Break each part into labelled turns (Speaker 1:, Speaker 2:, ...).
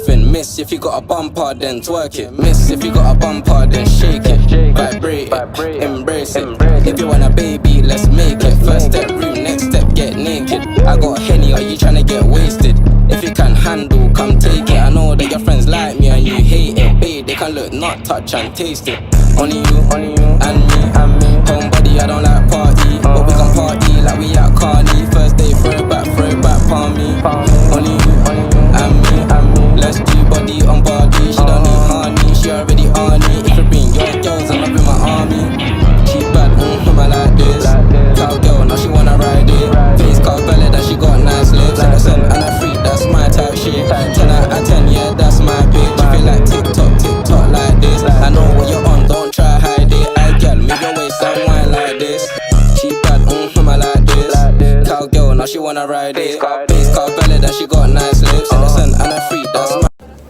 Speaker 1: surfing. Miss if you got a bumper, then twerk it. Miss if you got a bumper, then shake it. Vibrate it, embrace it. If you want a baby, let's make it. First step room, next step get naked. I got a Henny, are you tryna get wasted? If you can handle, come take it. I know that your friends like me and you hate it. Babe, they can look, not touch and taste it. Only you, only you, and me, and me. Homebody, I don't like party, but we can party like we at Carney. First day, throw it back, throw it back, palm me. Wanna ride it. Belly, that she got nice lips. Innocent and a freak, that's my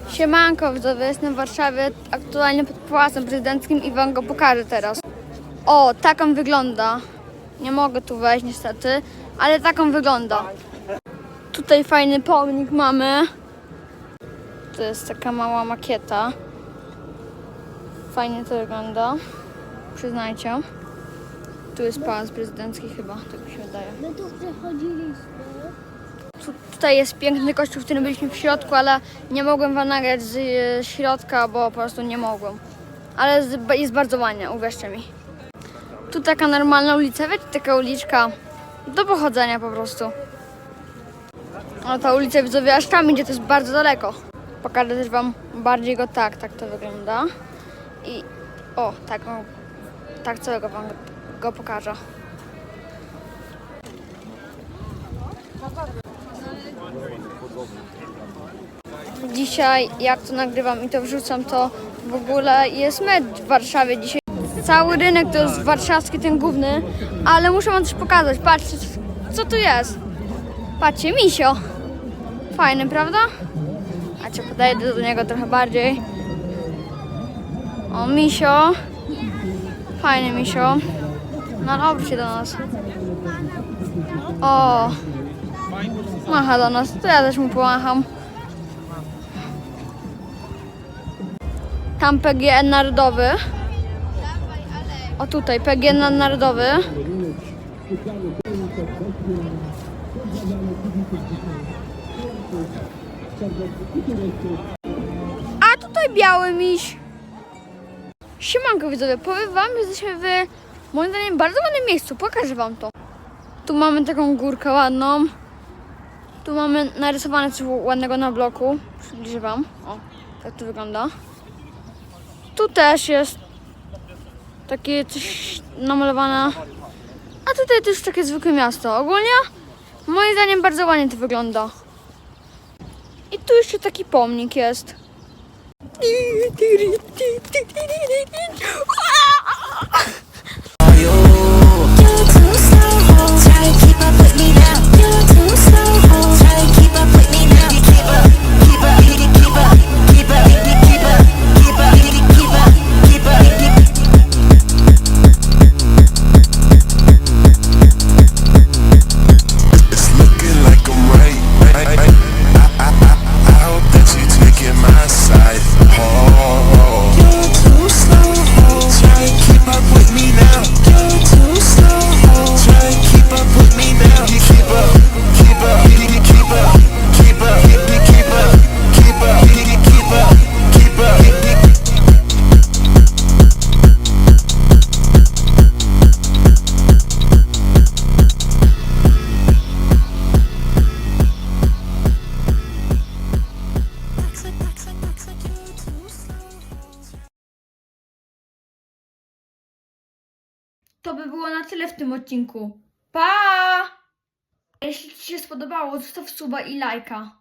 Speaker 2: Siemanko, widzowie, jestem w Warszawie, aktualnie pod Pałacem Prezydenckim i wam go pokażę teraz. O, tak on wygląda. Nie mogę tu wejść niestety, ale tak on wygląda. Tutaj fajny pomnik mamy. To jest taka mała makieta. Fajnie to wygląda. Przyznajcie. Tu jest Pałac Prezydencki chyba, tak mi się wydaje.
Speaker 3: My tu przechodziliśmy.
Speaker 2: Tu, tutaj jest piękny kościół, w którym byliśmy w środku, ale nie mogłem wam nagrać z e, środka, bo po prostu nie mogłem. Ale z, jest bardzo ładnie, uwierzcie mi. Tu taka normalna ulica, wiecie, taka uliczka do pochodzenia po prostu. A ta ulica widzowie aż tam idzie, to jest bardzo daleko. Pokażę też wam bardziej go tak, tak to wygląda. I o, tak, o, tak całego wam go, pokażę. Dzisiaj, jak to nagrywam i to wrzucam, to w ogóle jest mecz w Warszawie dzisiaj. Cały rynek to jest warszawski, ten główny, ale muszę wam coś pokazać. Patrzcie, co tu jest. Patrzcie, misio. Fajny, prawda? A cię podejdę do niego trochę bardziej. O, misio. Fajny misio. No, dobry się do nas. O, macha do nas, to ja też mu pomacham. Tam PGN Narodowy. O tutaj, PGN Narodowy. A tutaj biały miś. Siemanko widzowie, powiem wam, jesteśmy w moim zdaniem bardzo ładnym miejscu. Pokażę wam to. Tu mamy taką górkę ładną. Tu mamy narysowane coś ładnego na bloku. Przybliżę wam. O, tak to wygląda. Tu też jest takie coś namalowane. A tutaj jest takie zwykłe miasto. Ogólnie moim zdaniem bardzo ładnie to wygląda. I tu jeszcze taki pomnik jest. To by było na tyle w tym odcinku. Pa! Jeśli Ci się spodobało, zostaw suba i lajka.